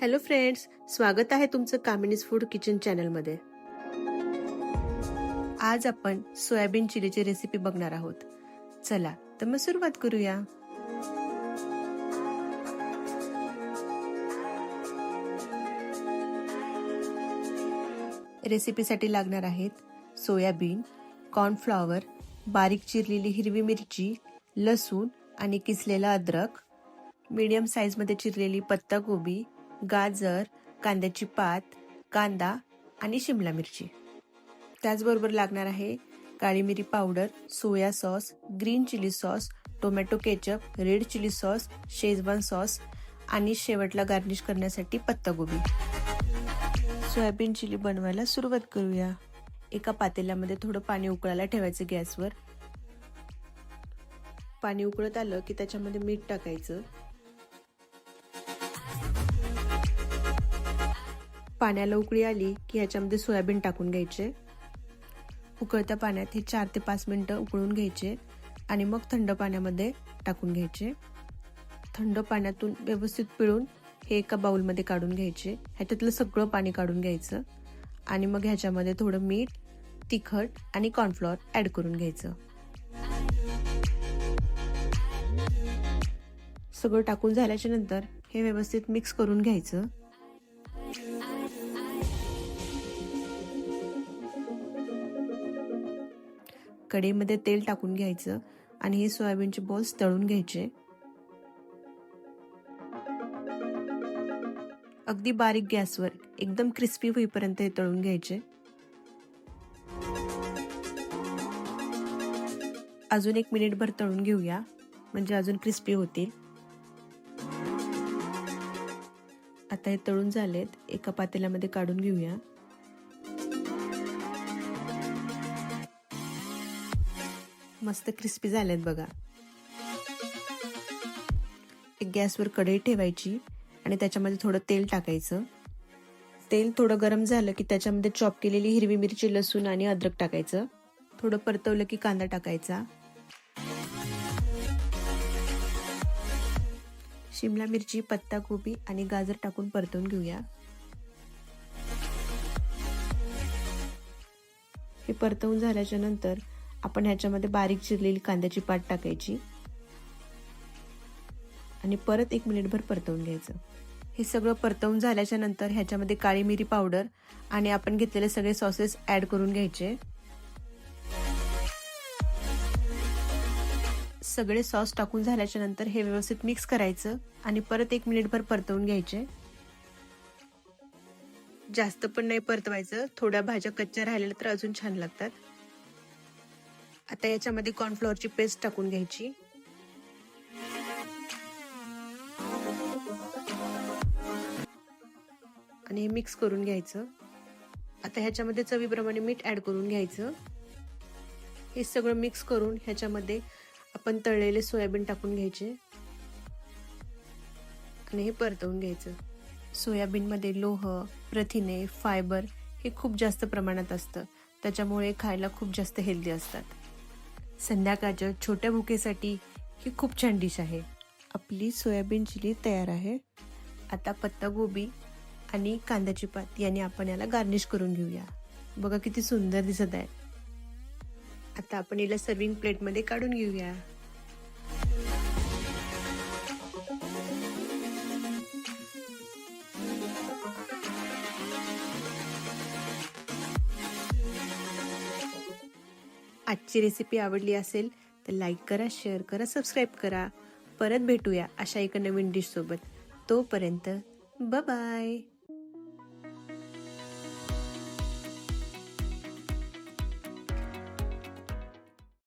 Hello friends स्वागत आहे तुमचं कामिनीज फूड किचन चॅनलमध्ये. आज आपण सोयाबीन चिलीची रेसिपी बघणार आहोत. चला तर मग सुरुवात करूया. रेसिपीसाठी लागणार आहेत सोयाबीन कॉर्नफ्लॉवर बारीक चिरलेली हिरवी मिरची लसूण आणि किसलेला अद्रक मीडियम साईजमध्ये चिरलेली पत्ताकोबी गाजर कांद्याची पात कांदा आणि शिमला मिरची. त्याचबरोबर लागणार आहे काळी मिरी powder soya sauce green chilli sauce tomato ketchup red chilli sauce schezwan sauce आणि शेवटला गार्निश करण्यासाठी पत्तागोबी. सोयाबीन चिली बनवायला सुरुवात करूया. एका पातेल्यामध्ये थोडं पाणी उकळायला ठेवायचं गॅसवर. पाणी उकळत आलं की त्याच्यामध्ये मीठ टाकायचं. पाण्याला उकळी आली की ह्याच्यामध्ये सोयाबीन टाकून घ्यायचे. उकळत्या पाण्यात हे चार ते पाच मिनटं उकळून घ्यायचे आणि मग थंड पाण्यामध्ये टाकून घ्यायचे. थंड पाण्यातून व्यवस्थित पिळून हे एका बाउलमध्ये काढून घ्यायचे. ह्याच्यातलं सगळं पाणी काढून घ्यायचं आणि मग ह्याच्यामध्ये थोडं मीठ तिखट आणि कॉर्नफ्लॉवर ॲड करून घ्यायचं. सगळं टाकून झाल्याच्यानंतर हे व्यवस्थित मिक्स करून घ्यायचं. कढईमध्ये तेल टाकून घ्यायचं आणि हे सोयाबीनचे बॉल्स तळून घ्यायचे. अगदी बारीक गॅसवर एकदम क्रिस्पी होईपर्यंत हे तळून घ्यायचे. अजून एक मिनिटभर तळून घेऊया म्हणजे अजून क्रिस्पी होतील. आता हे तळून झालेत एका पातेल्यामध्ये काढून घेऊया. मस्त क्रिस्पी झालेत बघा. एक गॅसवर कढई ठेवायची आणि त्याच्यामध्ये थोडं तेल टाकायचं. तेल थोडं गरम झालं की त्याच्यामध्ये चॉप केलेली हिरवी मिरची लसूण आणि अद्रक टाकायचं. थोडं परतवलं की कांदा टाकायचा. शिमला मिरची पत्ता गोबी आणि गाजर टाकून परतवून घेऊया. हे परतवून झाल्याच्यानंतर आपण ह्याच्यामध्ये बारीक चिरलेली कांद्याची पात टाकायची. आणि परत एक मिनिटभर परतवून घ्यायचं. हे सगळं परतवून झाल्याच्यानंतर ह्याच्यामध्ये काळी मिरी पावडर आणि आपण घेतलेले सगळे सॉसेस ॲड करून घ्यायचे. सगळे सॉस टाकून झाल्याच्यानंतर हे व्यवस्थित मिक्स करायचं आणि परत एक मिनिटभर परतवून घ्यायचे. जास्त पण नाही परतवायचं. थोड्या भाज्या कच्च्या राहिलेल्या तर अजून छान लागतात. आता याच्यामध्ये कॉर्नफ्लोअरची पेस्ट टाकून घ्यायची. आणि हे मिक्स करून घ्यायचं. आता ह्याच्यामध्ये चवीप्रमाणे मीठ ॲड करून घ्यायचं. हे सगळं मिक्स करून ह्याच्यामध्ये आपण तळलेले सोयाबीन टाकून घ्यायचे. आणि हे परतवून घ्यायचं. सोयाबीनमध्ये लोह प्रथिने फायबर हे खूप जास्त प्रमाणात असतं. त्याच्यामुळे खायला खूप जास्त हेल्दी असतात. संध्याकाळच्या छोट्या भुकेसाठी ही खूप छान डिश आहे. आपली सोयाबीन चिली तयार आहे. आता पत्तागोबी आणि कांद्याची पात याने आपण याला गार्निश करून घेऊया. बघा किती सुंदर दिसत आहे. आता आपण याला सर्विंग प्लेटमध्ये काढून घेऊया. आजची रेसिपी आवडली असेल तर लाईक करा शेअर करा सबस्क्राईब करा. परत भेटूया अशा एका नवीन डिशसोबत तोपर्यंत बाय